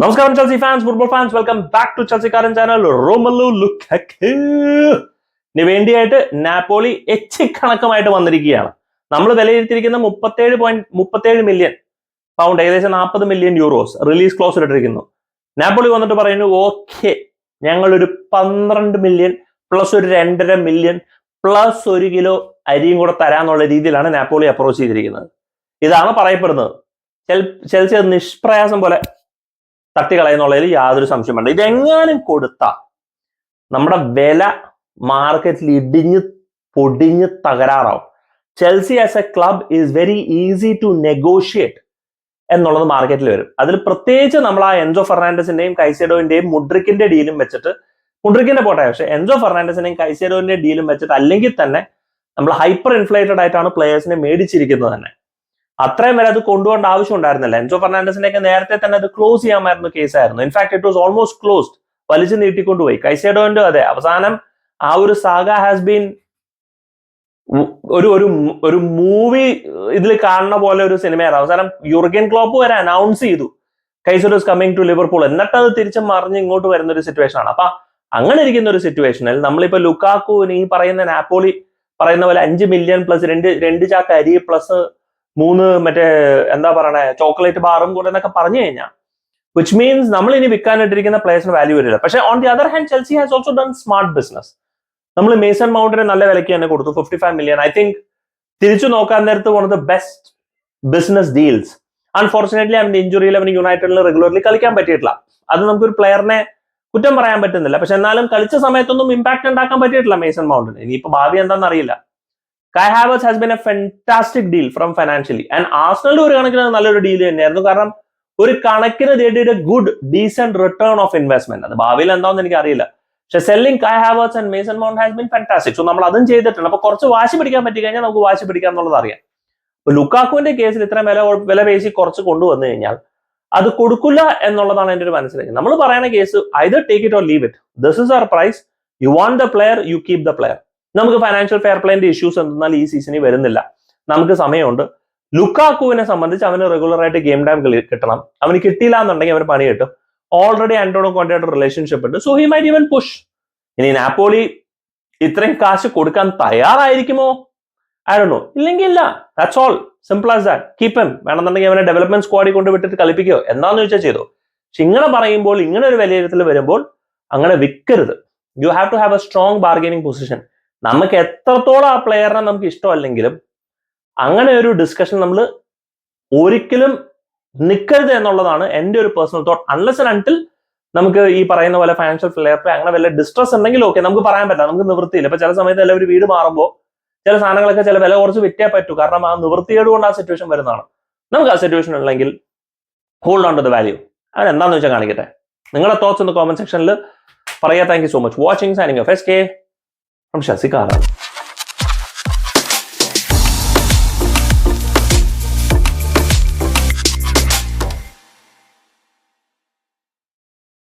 നമസ്കാരം Chelsea fans football fans welcome back to ചെൽസിക്കാരൻ channel Romelu look വേണ്ടിയായിട്ട് Napoli എച്ചിക്കണക്കമായിട്ട് വന്നിരിക്കുകയാണ്. നമ്മൾ വിലയിരുത്തിയിരിക്കുന്ന മുപ്പത്തേഴ് പോയിന്റ് മുപ്പത്തേഴ് മില്യൺ പൗണ്ട് ഏകദേശം നാൽപ്പത് മില്യൺ യൂറോസ് റിലീസ് ക്ലോസ് ഇട്ടിരിക്കുന്നു. നാപ്പോളി വന്നിട്ട് പറയുന്നു ഓക്കെ ഞങ്ങളൊരു പന്ത്രണ്ട് മില്യൺ പ്ലസ് ഒരു രണ്ടര മില്യൺ പ്ലസ് ഒരു കിലോ അരിയും കൂടെ തരാന്നുള്ള രീതിയിലാണ് നാപ്പോളി അപ്രോച്ച് ചെയ്തിരിക്കുന്നത്. ഇതാണ് പറയപ്പെടുന്നത്. ചെൽ- ചെൽസി നിഷ്പ്രയാസം പോലെ തട്ടിക്കളയുന്നുള്ളതിൽ യാതൊരു സംശയം വേണ്ട. ഇതെങ്ങാനും കൊടുത്ത നമ്മുടെ വില മാർക്കറ്റിൽ ഇടിഞ്ഞ് പൊടിഞ്ഞ് തകരാറാവും. Chelsea as a club is very easy to negotiate എന്നുള്ളത് മാർക്കറ്റിൽ വരും. അതിൽ പ്രത്യേകിച്ച് നമ്മൾ ആ എൻജോ ഫെർണാണ്ടസിന്റെയും കൈസേഡോവിന്റെയും മുഡ്രിക്കിന്റെ ഡീലും വെച്ചിട്ട് മുഡ്രിക്കിന്റെ പോട്ടെ പക്ഷെ എൻജോ ഫെർണാണ്ടസിന്റെയും കൈസേഡോവിന്റെ ഡീലും വെച്ചിട്ട് അല്ലെങ്കിൽ തന്നെ നമ്മൾ ഹൈപ്പർ ഇൻഫ്ലേറ്റഡ് ആയിട്ടാണ് പ്ലേയേഴ്സിനെ മേടിച്ചിരിക്കുന്നത് തന്നെ. അത്രയും വരെ അത് കൊണ്ടുപോകേണ്ട ആവശ്യം ഉണ്ടായിരുന്നില്ല. എൻസോ ഫെർണാണ്ടസിനെ ഒക്കെ നേരത്തെ തന്നെ അത് ക്ലോസ് ചെയ്യാമായിരുന്നു കേസായിരുന്നു in fact it was almost closed വലിച്ചു നീട്ടിക്കൊണ്ടുപോയി. കൈസേഡോന്റെ അതെ അവസാനം ആ ഒരു സാഗ ഹാസ് ബീൻ ഒരു ഒരു ഒരു മൂവി ഇതിൽ കാണുന്ന പോലെ ഒരു സിനിമയാണ് അവസാനം യുർഗൻ ക്ലോപ്പ് വരെ അനൗൺസ് ചെയ്തു. ഇസ് കമ്മിങ് ടു ലിവർപൂൾ എന്നിട്ട് അത് തിരിച്ച് മറിഞ്ഞ് ഇങ്ങോട്ട് വരുന്ന ഒരു സിറ്റുവേഷൻ ആണ്. അപ്പൊ അങ്ങനെ ഇരിക്കുന്ന ഒരു സിറ്റുവേഷനിൽ നമ്മളിപ്പോ ലുക്കാക്കുവിന് ഈ പറയുന്ന നാപ്പോളി പറയുന്ന പോലെ അഞ്ച് മില്യൺ പ്ലസ് രണ്ട് രണ്ട് ചാക്ക് അരി പ്ലസ് മൂന്ന് മറ്റേ എന്താ പറയണേ ചോക്ലേറ്റ് ബാറും കൂടെ എന്നൊക്കെ പറഞ്ഞു കഴിഞ്ഞാൽ വിച്ച് മീൻസ് നമ്മൾ ഇനി വിൽക്കാനിട്ടിരിക്കുന്ന പ്ലേസിന് വാല്യൂ വരില്ല. പക്ഷേ on the other hand Chelsea has also done smart business നമ്മൾ മേസൺ മൗണ്ടിനെ നല്ല വിലയ്ക്ക് തന്നെ കൊടുത്തു fifty five million I think തിരിച്ചു നോക്കാൻ നേരത്ത് one of the best business deals unfortunately അവന്റെ ഇഞ്ചുറിയിൽ അവന് യുണൈറ്റഡിൽ റെഗുലർലി കളിക്കാൻ പറ്റിയിട്ടില്ല. അത് നമുക്കൊരു പ്ലെയറിനെ കുറ്റം പറയാൻ പറ്റുന്നില്ല. പക്ഷെ എന്നാലും കളിച്ച സമയത്തൊന്നും ഇമ്പാക്ട് ഉണ്ടാക്കാൻ പറ്റിയിട്ടില്ല മേസൺ മൗണ്ടിന് ഇനിയിപ്പോ ഭാവി എന്താണെന്ന് അറിയില്ല. Kai Havertz has been a fantastic deal from financially and ആസ്നലിന്റെ ഒരു കണക്കിന് നല്ലൊരു ഡീൽ തന്നെയായിരുന്നു. കാരണം ഒരു കണക്കിന് ദേഡിയുടെ good decent return of investment അത് ഭാവിയിൽ എന്താണെന്ന് എനിക്ക് അറിയില്ല പക്ഷെ selling Kai Havertz and Mason Mount has been fantastic so നമ്മൾ അതും ചെയ്തിട്ടുണ്ട്. അപ്പൊ കുറച്ച് വാശി പിടിക്കാൻ പറ്റി കഴിഞ്ഞാൽ നമുക്ക് വാശി പിടിക്കാം എന്നുള്ളത് അറിയാം. അപ്പൊ ലുക്കാക്കുവിന്റെ കേസിൽ ഇത്രയും വില വില പേശി കുറച്ച് കൊണ്ടുവന്നു കഴിഞ്ഞാൽ അത് കൊടുക്കില്ല എന്നുള്ളതാണ് എന്റെ ഒരു മനസ്സിലാക്കി. നമ്മൾ പറയുന്ന case either take it or leave it this is our price you want the player you keep the player നമുക്ക് ഫൈനാൻഷ്യൽ ഫെയർ പ്ലേന്റെ ഇഷ്യൂസ് എന്തെന്നാൽ ഈ സീസണിൽ വരുന്നില്ല. നമുക്ക് സമയമുണ്ട്. ലുക്കാക്കുവിനെ സംബന്ധിച്ച് അവന് റെഗുലർ ആയിട്ട് ഗെയിം ടൈം കിട്ടണം. അവന് കിട്ടിയില്ല എന്നുണ്ടെങ്കിൽ അവന് പണി കിട്ടും. ഓൾറെഡി ആന്റോണോ കോണ്ടായിട്ട് റിലേഷൻഷിപ്പ് ഉണ്ട്. So he might even push ഇനി നാപ്പോളി ഇത്രയും കാശ് കൊടുക്കാൻ തയ്യാറായിരിക്കുമോ? ആയിരുന്നു ഇല്ലെങ്കിൽ ഇല്ല. That's all simple as that keep em വേണമെന്നുണ്ടെങ്കിൽ അവനെ ഡെവലപ്മെന്റ് സ്ക്വാഡി കൊണ്ട് വിട്ടിട്ട് കളിപ്പിക്കോ. എന്താന്ന് ചോദിച്ചാൽ ചെയ്തു. പക്ഷെ ഇങ്ങനെ പറയുമ്പോൾ ഇങ്ങനെ ഒരു വിലയിരുത്തൽ വരുമ്പോൾ അങ്ങനെ വിൽക്കരുത് you have to have a strong bargaining position നമുക്ക് എത്രത്തോളം ആ പ്ലെയറിനെ നമുക്ക് ഇഷ്ടമല്ലെങ്കിലും അങ്ങനെ ഒരു ഡിസ്കഷൻ നമ്മൾ ഒരിക്കലും നിൽക്കരുത് എന്നുള്ളതാണ് എന്റെ ഒരു പേഴ്സണൽ തോട്ട് അൺലെസ് അൺടിൽ നമുക്ക് ഈ പറയുന്ന പോലെ ഫൈനാൻഷ്യൽ ഫ്ലെയർ പ്ലേ അങ്ങനെ വല്ല ഡിസ്ട്രസ് ഉണ്ടെങ്കിൽ ഓക്കെ നമുക്ക് പറയാൻ പറ്റില്ല നമുക്ക് നിവൃത്തിയില്ല. ഇപ്പൊ ചില സമയത്ത് എല്ലാവരും വീട് മാറുമ്പോൾ ചില സാധനങ്ങളൊക്കെ ചില വില കുറച്ച് വിറ്റേ പറ്റൂ. കാരണം ആ നിവൃത്തിയോട് കൊണ്ട് ആ സിറ്റുവേഷൻ വരുന്നതാണ്. നമുക്ക് ആ സിറ്റുവേഷൻ ഉണ്ടെങ്കിൽ hold on to the value അവൻ എന്താണെന്ന് വെച്ചാൽ കാണിക്കട്ടെ? നിങ്ങളുടെ തോട്ട്സ് ഒന്ന് കോമന്റ് സെക്ഷനിൽ പറയാ. Thank you so much watching signing off S K from ശശികാരാണ്